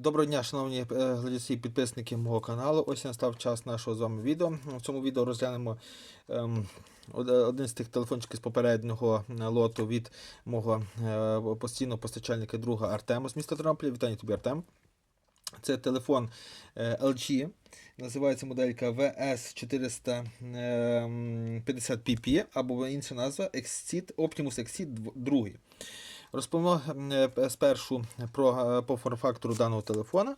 Доброго дня, шановні е, глядачі і підписники мого каналу. Ось настав час нашого з вами відео. В цьому відео розглянемо ем, один з тих телефончиків з попереднього е, лоту від мого е, постійного постачальника друга Артема з міста Тернополя. Вітаю тобі, Артем. Це телефон е, LG. Називається моделька VS450PP або інша назва Exceed, Optimus Exceed 2. Розповімо е, спершу про е, по форм-фактору даного телефона.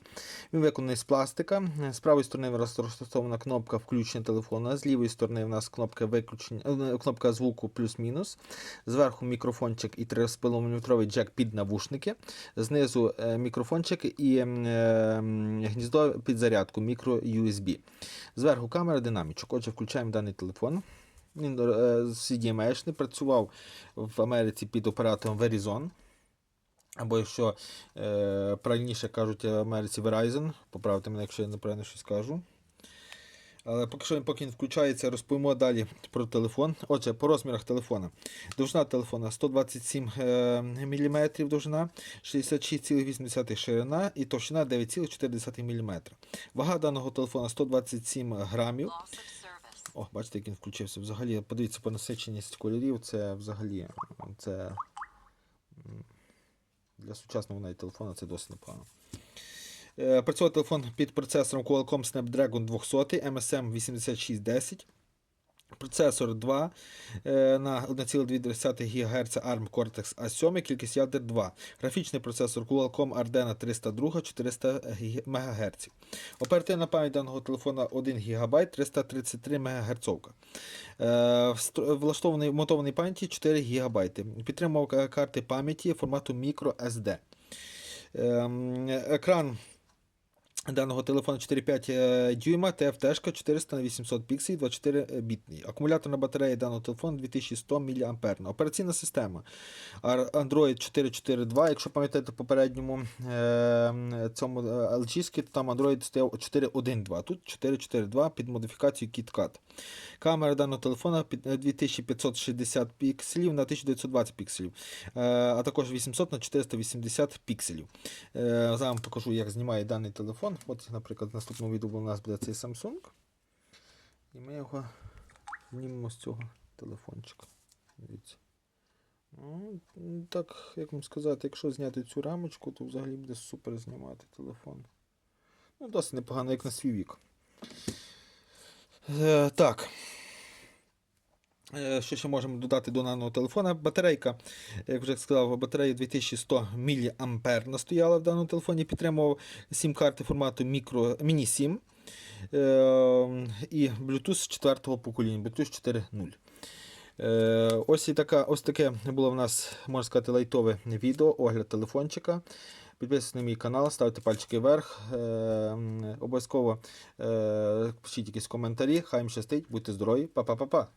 Він виконаний з пластика. З правої сторони у нас розташована кнопка включення телефона, з лівої сторони у нас кнопка виключення, е, кнопка звуку плюс-мінус. Зверху мікрофончик і 3,5 джек під навушники. Знизу мікрофончик і гніздо під зарядку мікро USB. Зверху камера динамічок. Отже, включаємо даний телефон. Він е, з CDMA-шний, працював в Америці під оператором Verizon. Або якщо е, правильніше кажуть в Америці Verizon, поправте мене, якщо я неправильно щось кажу. Але поки що поки він включається, розповімо далі про телефон. Отже, по розмірах телефона. Довжина телефона 127 е, мм довжина, 66,8 ширина і товщина 9,4 мм. Вага даного телефона 127 грамів. О, бачите, як він включився. Взагалі, подивіться по насиченість кольорів, це взагалі це для сучасного навіть телефона це досить непогано. Е, Працює телефон під процесором Qualcomm Snapdragon 200 MSM 8610. Процесор 2 е, на 1,2 ГГц ARM Cortex A7, кількість ядер 2. Графічний процесор Qualcomm Ardena 302 400 МГц. Оперативна пам'ять даного телефона 1 ГБ 333 МГц. Влаштований вмонтований пам'яті 4 ГБ. Підтримував е, карти пам'яті формату microSD. Ем, Екран даного телефону 4,5 е, дюйма, TFT 400 на 800 пікселів, 24 бітний. Акумуляторна батарея даного телефону 2100 мА. Операційна система Android 4.4.2. Якщо пам'ятаєте попередньому е, цьому е, LG, то там Android стояв 4.1.2. Тут 4.4.2 під модифікацією KitKat. Камера даного телефона е, 2560 пікселів на 1920 пікселів, е, а також 800 на 480 пікселів. Е, Зараз вам покажу, як знімає даний телефон. От, наприклад, в наступному відео у нас буде цей Samsung. І ми його знімемо з цього телефончика. Дивіться. Ну, так, як вам сказати, якщо зняти цю рамочку, то взагалі буде супер знімати телефон. Ну, досить непогано, як на свій вік. Е, так. Е, Що ще можемо додати до даного телефона? Батарейка, як вже сказав, батарея 2100 мА настояла в даному телефоні, підтримував сім-карти формату Mini SIM е, і Bluetooth 4 покоління, Bluetooth 4.0. Е, ось, і така, ось таке було в нас, можна сказати, лайтове відео, огляд телефончика. Підписуйтесь на мій канал, ставте пальчики вверх. Обов'язково пишіть якісь коментарі. Хай їм щастить, будьте здорові. Па-па-па-па.